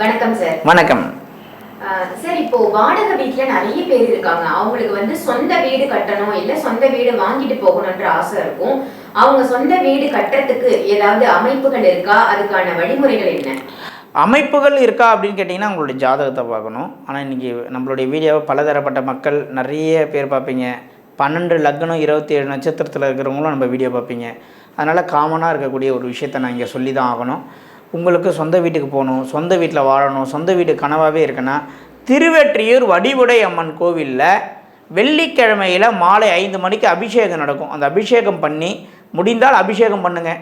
வணக்கம் சார் வணக்கம். சார் இப்போ வாடகை வீட்ல நிறைய பேர் இருக்காங்க. அவங்களுக்கு வந்து சொந்த வீடு கட்டணும் இல்ல சொந்த வீடு வாங்கிட்டு போகணும்ன்ற ஆசை இருக்கும். அவங்க சொந்த வீடு கட்டுறதுக்கு ஏதாவது அமைப்புகள் இருக்கா? அதுக்கான வழிமுறைகள் என்ன? அமைப்புகள் இருக்கா அப்படின்னு கேட்டிங்கன்னா உங்களுடைய ஜாதகத்தை பார்க்கணும். ஆனால் இன்றைக்கி நம்மளுடைய வீடியோவை பலதரப்பட்ட மக்கள் நிறைய பேர் பார்ப்பீங்க. பன்னெண்டு லக்னம் இருபத்தி ஏழு நட்சத்திரத்தில் இருக்கிறவங்களும் நம்ம வீடியோ பார்ப்பீங்க. அதனால் காமனாக இருக்கக்கூடிய ஒரு விஷயத்தை நான் இங்கே சொல்லி தான் ஆகணும். உங்களுக்கு சொந்த வீட்டுக்கு போகணும் சொந்த வீட்டில் வாழணும் சொந்த வீடு கனவாகவே இருக்குன்னா திருவெற்றியூர் வடிவுடை அம்மன் கோவிலில் வெள்ளிக்கிழமையில் மாலை ஐந்து மணிக்கு அபிஷேகம் நடக்கும். அந்த அபிஷேகம் பண்ணி முடிந்தால் அபிஷேகம் பண்ணுங்கள்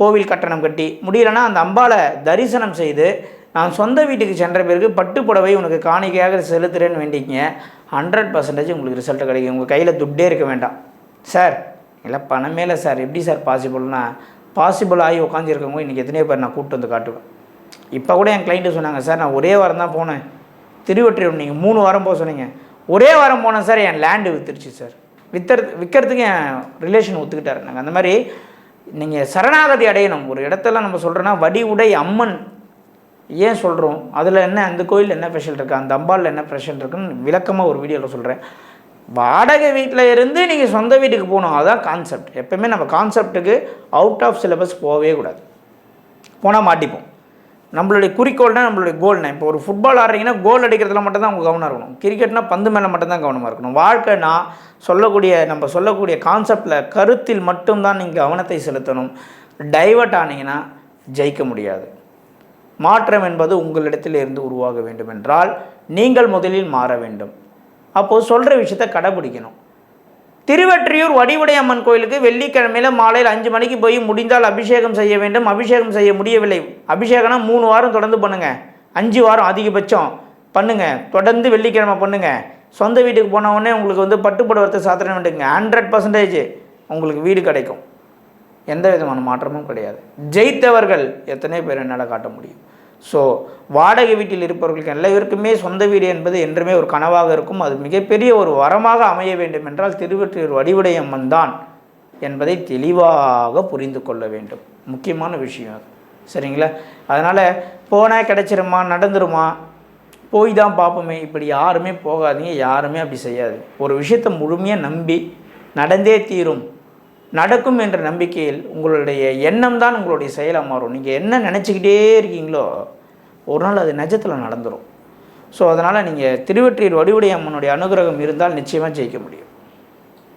கோவில் கட்டணம் கட்டி முடியலன்னா அந்த அம்பாளை தரிசனம் செய்து நான் சொந்த வீட்டுக்கு சென்ற பிறகு பட்டு புடவை உனக்கு காணிக்கையாக செலுத்துகிறேன்னு வேண்டிங்க ஹண்ட்ரட் பர்சன்டேஜ் உங்களுக்கு ரிசல்ட் கிடைக்கும். உங்கள் கையில் துட்டே இருக்க வேண்டாம். சார் இல்லை பணமே இல்லை சார். எப்படி சார் பாசிபிள்னா பாசிபிள் ஆகி உட்காந்துருக்கவங்க இன்றைக்கி எத்தனையோ பேர் நான் கூப்பிட்டு வந்து காட்டுவேன். இப்போ கூட என் கிளைண்ட்டு சொன்னாங்க சார் நான் ஒரே வாரம் தான் போனேன். திருவற்றியூர் நீங்கள் மூணு வாரம் போக சொன்னீங்க. ஒரே வாரம் போனேன் சார் என் லேண்டு வித்துருச்சு சார். வித்துறது விற்கிறதுக்கு என் ரிலேஷன் ஒத்துக்கிட்டாரு நாங்கள் அந்த மாதிரி நீங்கள் சரணாகதி அடையணும். ஒரு இடத்துல நம்ம சொல்கிறோன்னா வடி உடை அம்மன். ஏன் சொல்கிறோம் அதில் என்ன அந்த கோயிலில் என்ன ஸ்பெஷல் இருக்குது அந்த அம்பாலில் என்ன ஸ்பெஷல் இருக்குன்னு விளக்கமாக ஒரு வீடியோவில் சொல்கிறேன் வாடகை வீட்டில் இருந்து நீங்கள் சொந்த வீட்டுக்கு போகணும். அதுதான் கான்செப்ட் எப்பவுமே நம்ம கான்செப்ட்டுக்கு அவுட் ஆஃப் சிலபஸ் போகவே கூடாது. போனால் மாட்டிப்போம். நம்மளுடைய குறிக்கோள்னா நம்மளுடைய கோல்னா இப்போ ஒரு ஃபுட்பால் ஆடுறீங்கன்னா கோல் அடிக்கிறதுல மட்டும்தான் அவங்க கவனம் இருக்கணும். கிரிக்கெட்னா பந்து மேலே மட்டும் தான் கவனமாக இருக்கணும். வாழ்க்கைனா சொல்லக்கூடிய நம்ம சொல்லக்கூடிய கான்செப்டில் கருத்தில் மட்டும்தான் நீங்கள் கவனத்தை செலுத்தணும். டைவர்ட் ஆனீங்கன்னா ஜெயிக்க முடியாது. மாற்றம் என்பது உங்களிடத்தில் இருந்து உருவாக வேண்டும் என்றால் நீங்கள் முதலில் மாற வேண்டும். அப்போது சொல்கிற விஷயத்த கடைபிடிக்கணும். திருவெற்றியூர் வடிவுடை அம்மன் கோயிலுக்கு வெள்ளிக்கிழமையில் மாலையில் அஞ்சு மணிக்கு போய் முடிந்தால் அபிஷேகம் செய்ய வேண்டும். அபிஷேகம் செய்ய முடியவில்லை. அபிஷேகம்னா மூணு வாரம் தொடர்ந்து பண்ணுங்க. அஞ்சு வாரம் அதிகபட்சம் பண்ணுங்க. தொடர்ந்து வெள்ளிக்கிழமை பண்ணுங்க. சொந்த வீட்டுக்கு போனவுடனே உங்களுக்கு வந்து பட்டுப்படுவரத்தை சாத்திரம் வேண்டுங்க ஹண்ட்ரட் பர்சன்டேஜ் உங்களுக்கு வீடு கிடைக்கும். எந்த விதமான மாற்றமும் கிடையாது. ஜெயித்தவர்கள் எத்தனை பேர் என்னால் காட்ட முடியும்? ஸோ வாடகை வீட்டில் இருப்பவர்களுக்கு எல்லாருக்குமே சொந்த வீடு என்பது என்றுமே ஒரு கனவாக இருக்கும். அது மிகப்பெரிய ஒரு வரமாக அமைய வேண்டும் என்றால் திருவற்றியூர் வடிவுடையம்மன் தான் என்பதை தெளிவாக புரிந்து கொள்ள வேண்டும். முக்கியமான விஷயம் அது. சரிங்களா? அதனால் போனால் கிடச்சிருமா நடந்துருமா? போய் தான் பார்ப்போமே. இப்படி யாருமே போகாதீங்க. யாருமே அப்படி செய்யாது ஒரு விஷயத்தை முழுமையாக நம்பி நடந்தே தீரும். நடக்கும் என்ற நம்பிக்கையில் உங்களுடைய எண்ணம் தான் உங்களுடைய செயலாக மாறும். நீங்கள் என்ன நினச்சிக்கிட்டே இருக்கீங்களோ ஒரு நாள் அது நிஜத்தில் நடந்துடும் ஸோ அதனால் நீங்கள் திருவெற்றியூர் வடிவுடைய அம்மனுடைய அனுகிரகம் இருந்தால் நிச்சயமாக ஜெயிக்க முடியும்.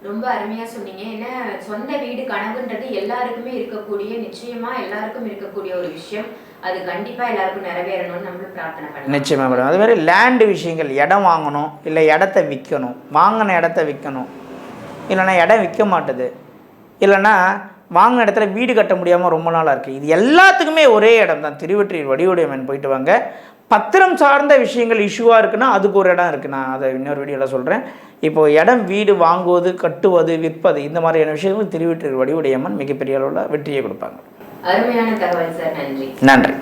ரொம்ப அருமையா சொன்னீங்க. ஏன்னா சொந்த வீடு கனவுன்றது எல்லாருக்குமே இருக்கக்கூடிய நிச்சயமா எல்லாருக்கும் இருக்கக்கூடிய ஒரு விஷயம். அது கண்டிப்பா எல்லாருக்கும் நிறைவேறணும்னு நம்மளும் பிரார்த்தனை பண்ணலாம். நிச்சயமாக மேடம். அது மாதிரி லேண்டு விஷயங்கள் இடம் வாங்கணும் இல்லை இடத்த விற்கணும் வாங்கின இடத்த விற்கணும் இல்லைன்னா இடம் விற்க மாட்டுது. இல்லைன்னா வாங்கின இடத்துல வீடு கட்ட முடியாமல் ரொம்ப நாளாக இருக்குது இது எல்லாத்துக்குமே ஒரே இடம் தான். திருவெற்றியூர் வடிவுடையம்மன் போயிட்டு வாங்க பத்திரம் சார்ந்த விஷயங்கள் இஷ்யூவாக இருக்குன்னா அதுக்கு ஒரு இடம் இருக்குது நான் அதை இன்னொரு வீடியோவில் சொல்கிறேன் இப்போது இடம் வீடு வாங்குவது கட்டுவது விற்பது இந்த மாதிரியான விஷயங்கள் திருவெற்றியூர் வடிவுடையம்மன் மிகப்பெரிய அளவில் வெற்றியை கொடுப்பாங்க. அருமையான தகவல் சார். நன்றி. நன்றி.